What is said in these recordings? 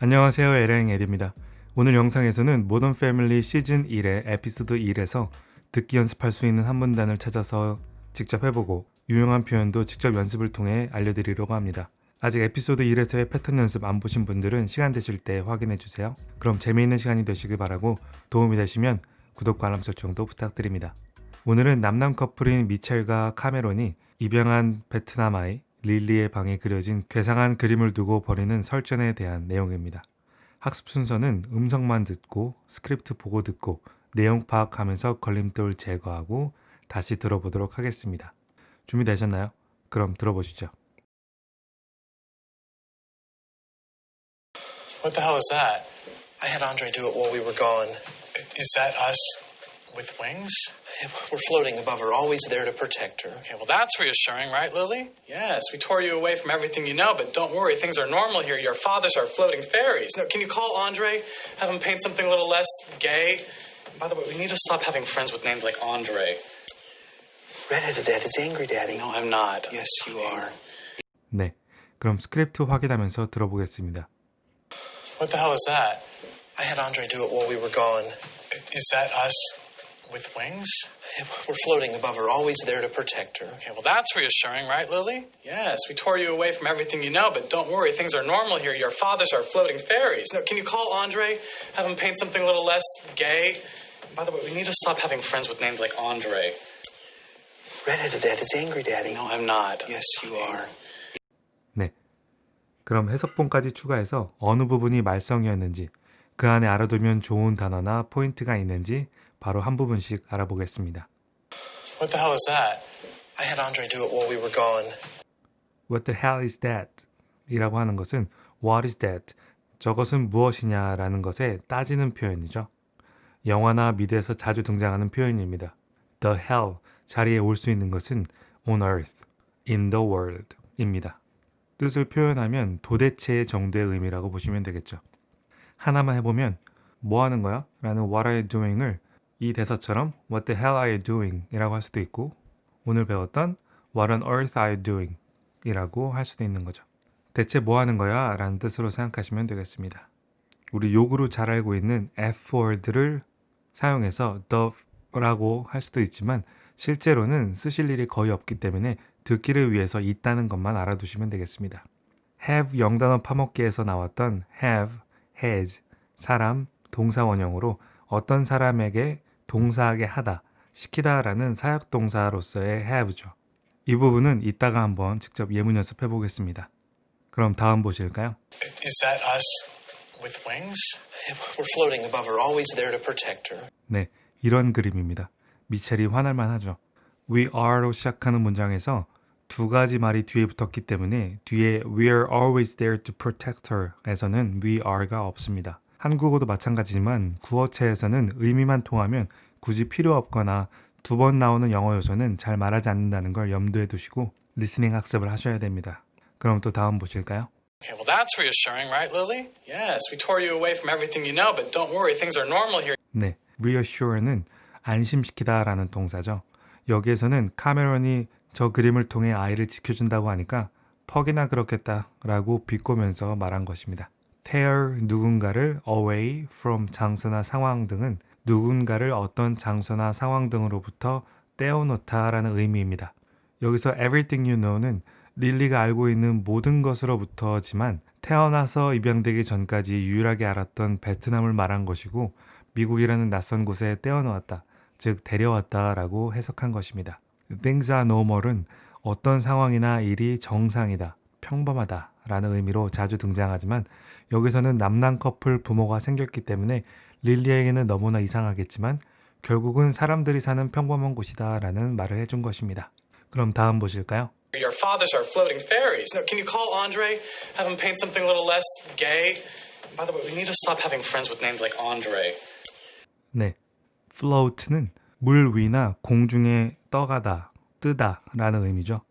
안녕하세요 에랭 에디입니다. 오늘 영상에서는 모던 패밀리 시즌 1의 에피소드 1에서 듣기 연습할 수 있는 한 문단을 찾아서 직접 해보고 유용한 표현도 직접 연습을 통해 알려드리려고 합니다. 아직 에피소드 1에서의 패턴 연습 안 보신 분들은 시간 되실 때 확인해 주세요. 그럼 재미있는 시간이 되시길 바라고 도움이 되시면 구독과 알람 설정도 부탁드립니다. 오늘은 남남 커플인 미첼과 카메론이 입양한 베트남 아이 릴리의 방에 그려진 괴상한 그림을 두고 벌이는 설전에 대한 내용입니다. 학습 순서는 음성만 듣고 스크립트 보고 듣고 내용 파악하면서 걸림돌 제거하고 다시 들어보도록 하겠습니다. 준비되셨나요? 그럼 들어보시죠. What the hell is that? I had Andre do it while we were gone. Is that us with wings? We're floating above her, always there to protect her. Okay, well, that's reassuring, right, Lily? Yes, we tore you away from everything you know, but don't worry, things are normal here. Your fathers are floating fairies. Now, can you call Andre? Have him paint something a little less gay? By the way, we need to stop having friends with names like Andre. Redheaded Dad is angry, Daddy. No, I'm not. Yes, you are. 네, 그럼 스크립트 확인하면서 들어보겠습니다. What the hell is that? I had Andre do it while we were gone. Is that us with wings? We're floating above her, always there to protect her. Okay, well, that's reassuring, right, Lily? Yes, we tore you away from everything you know, but don't worry, things are normal here. Your fathers are floating fairies. Now, can you call Andre? Have him paint something a little less gay? By the way, we need to stop having friends with names like Andre. Redheaded Dad is angry, Daddy. No, I'm not. Yes, you are. 네. 그럼 해석본까지 추가해서 어느 부분이 말썽이었는지 그 안에 알아두면 좋은 단어나 포인트가 있는지 바로 한 부분씩 알아보겠습니다. What the hell is that? I had Andre do it while we were gone. What the hell is that? 이라고 하는 것은 What is that? 저것은 무엇이냐 라는 것에 따지는 표현이죠. 영화나 미드에서 자주 등장하는 표현입니다. The hell 자리에 올 수 있는 것은 on earth, in the world 입니다. 뜻을 표현하면 도대체 정도의 의미라고 보시면 되겠죠. 하나만 해보면 뭐 하는 거야? 라는 what are you doing을 이 대사처럼 what the hell are you doing? 이라고 할 수도 있고 오늘 배웠던 what on earth are you doing? 이라고 할 수도 있는 거죠. 대체 뭐 하는 거야? 라는 뜻으로 생각하시면 되겠습니다. 우리 욕으로 잘 알고 있는 F-word를 사용해서 the라고 할 수도 있지만 실제로는 쓰실 일이 거의 없기 때문에 듣기를 위해서 있다는 것만 알아두시면 되겠습니다. have 영단어 파먹기에서 나왔던 have, has, 사람, 동사 원형으로 어떤 사람에게 동사하게 하다, 시키다라는 사역 동사로서의 have죠. 이 부분은 이따가 한번 직접 예문 연습해 보겠습니다. 그럼 다음 보실까요? Is that us with wings? We're floating above her, always there to protect her. 네, 이런 그림입니다. 미첼이 화날 만 하죠. We are로 시작하는 문장에서 두 가지 말이 뒤에 붙었기 때문에 뒤에 We're always there to protect her 에서는 we are가 없습니다. 한국어도 마찬가지지만 구어체에서는 의미만 통하면 굳이 필요 없거나 두 번 나오는 영어 요소는 잘 말하지 않는다는 걸 염두에 두시고 리스닝 학습을 하셔야 됩니다. 그럼 또 다음 보실까요? Okay, well, that's reassuring, right, Lily? Yes, we tore you away from everything you know, but don't worry, things are normal here. 네, reassure는 안심시키다라는 동사죠. 여기에서는 카메론이 저 그림을 통해 아이를 지켜준다고 하니까 퍽이나 그렇겠다라고 비꼬면서 말한 것입니다. Tear 누군가를 away from 장소나 상황 등은 누군가를 어떤 장소나 상황 등으로부터 떼어놓다라는 의미입니다. 여기서 everything you know는 릴리가 알고 있는 모든 것으로부터지만 태어나서 입양되기 전까지 유일하게 알았던 베트남을 말한 것이고 미국이라는 낯선 곳에 떼어놓았다, 즉 데려왔다라고 해석한 것입니다. Things are normal은 어떤 상황이나 일이 정상이다, 평범하다 라는 의미로 자주 등장하지만 여기서는 남남 커플 부모가 생겼기 때문에 릴리에게는 너무나 이상하겠지만 결국은 사람들이 사는 평범한 곳이다 라는 말을 해준 것입니다. 그럼 다음 보실까요? Your fathers are floating fairies. Now, can you call Andre? Have him paint something a little less gay? By the way, we need to stop having friends with names like Andre. 네, float는 물 위나 공중에 떠가다, 뜨다 라는 의미죠.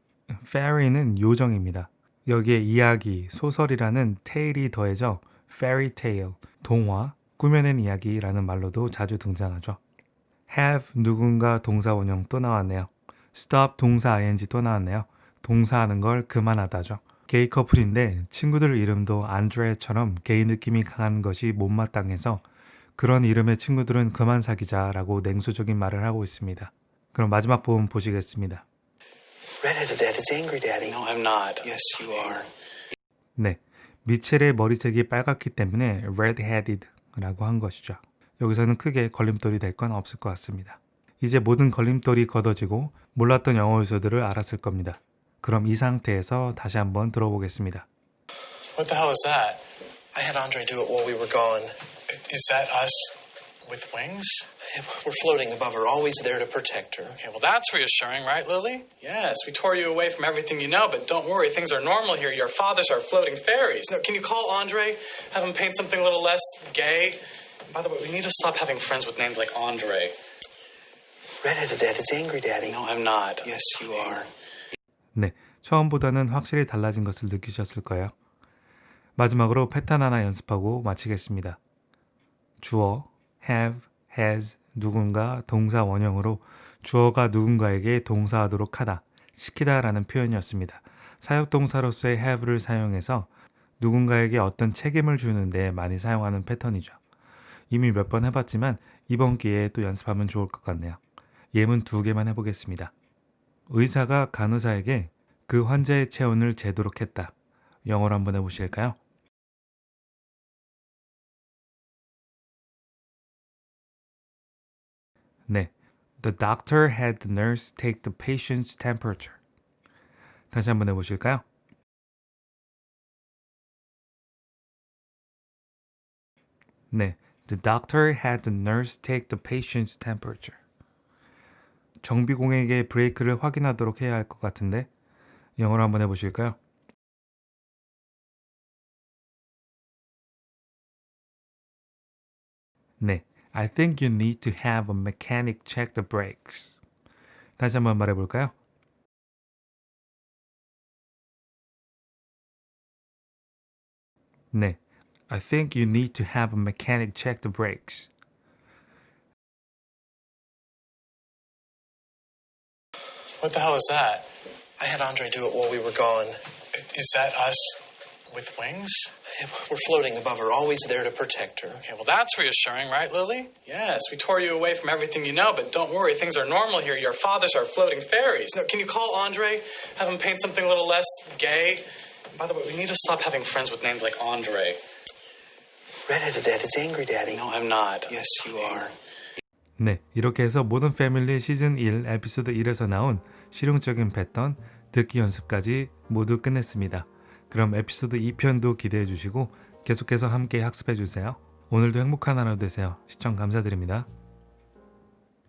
fairy는 요정입니다. 여기에 이야기, 소설이라는 tail이 더해져 fairy tale, 동화, 꾸며낸 이야기라는 말로도 자주 등장하죠. have 누군가 동사 원형 또 나왔네요. stop 동사 ing 또 나왔네요. 동사하는 걸 그만하다죠. 게이 커플인데 친구들 이름도 안드레처럼 게이 느낌이 강한 것이 못마땅해서 그런 이름의 친구들은 그만 사귀자라고 냉소적인 말을 하고 있습니다. 그럼 마지막 부분 보시겠습니다. Redheaded dad is angry, Daddy. No, I'm not. Yes, you are. 네, 미첼의 머리색이 빨갛기 때문에 red-headed라고 한 것이죠. 여기서는 크게 걸림돌이 될 건 없을 것 같습니다. 이제 모든 걸림돌이 걷어지고 몰랐던 영어 요소들을 알았을 겁니다. 그럼 이 상태에서 다시 한번 들어보겠습니다. What the hell is that? I had Andre do it while we were gone. Is that us with wings? We're floating above her, always there to protect her. Okay, well, that's reassuring, right, Lily? Yes, we tore you away from everything you know, but don't worry, things are normal here. Your fathers are floating fairies. No, can you call Andre? Have him paint something a little less gay? By the way, we need to stop having friends with names like Andre. Redheaded dad is angry, Daddy. No, I'm not. Yes, you are. 네, 처음보다는 확실히 달라진 것을 느끼셨을 거예요. 마지막으로 패턴 하나 연습하고 마치겠습니다. 주어, have, has, 누군가, 동사 원형으로 주어가 누군가에게 동사하도록 하다, 시키다 라는 표현이었습니다. 사역동사로서의 have를 사용해서 누군가에게 어떤 책임을 주는데 많이 사용하는 패턴이죠. 이미 몇 번 해봤지만 이번 기회에 또 연습하면 좋을 것 같네요. 예문 두 개만 해보겠습니다. 의사가 간호사에게 그 환자의 체온을 재도록 했다. 영어로 한번 해보실까요? 네. The doctor had the nurse take the patient's temperature. 다시 한번 해보실까요? 네. The doctor had the nurse take the patient's temperature. 정비공에게 브레이크를 확인하도록 해야 할 것 같은데 영어로 한번 해보실까요? 네, I think you need to have a mechanic check the brakes. 다시 한번 말해볼까요? 네, I think you need to have a mechanic check the brakes. What the hell is that? I had Andre do it while we were gone. Is that us with wings? We're floating above her, always there to protect her. Okay, well, that's reassuring, right, Lily? Yes, we tore you away from everything you know, but don't worry, things are normal here. Your fathers are floating fairies. No, can you call Andre? Have him paint something a little less gay? By the way, we need to stop having friends with names like Andre. Redheaded dad is angry, Daddy. No, I'm not. Yes, you are. 네, 이렇게 해서 모든 패밀리 시즌 1 에피소드 1에서 나온 실용적인 패턴 듣기 연습까지 모두 끝냈습니다. 그럼 에피소드 2편도 기대해 주시고 계속해서 함께 학습해 주세요. 오늘도 행복한 하루 되세요. 시청 감사드립니다.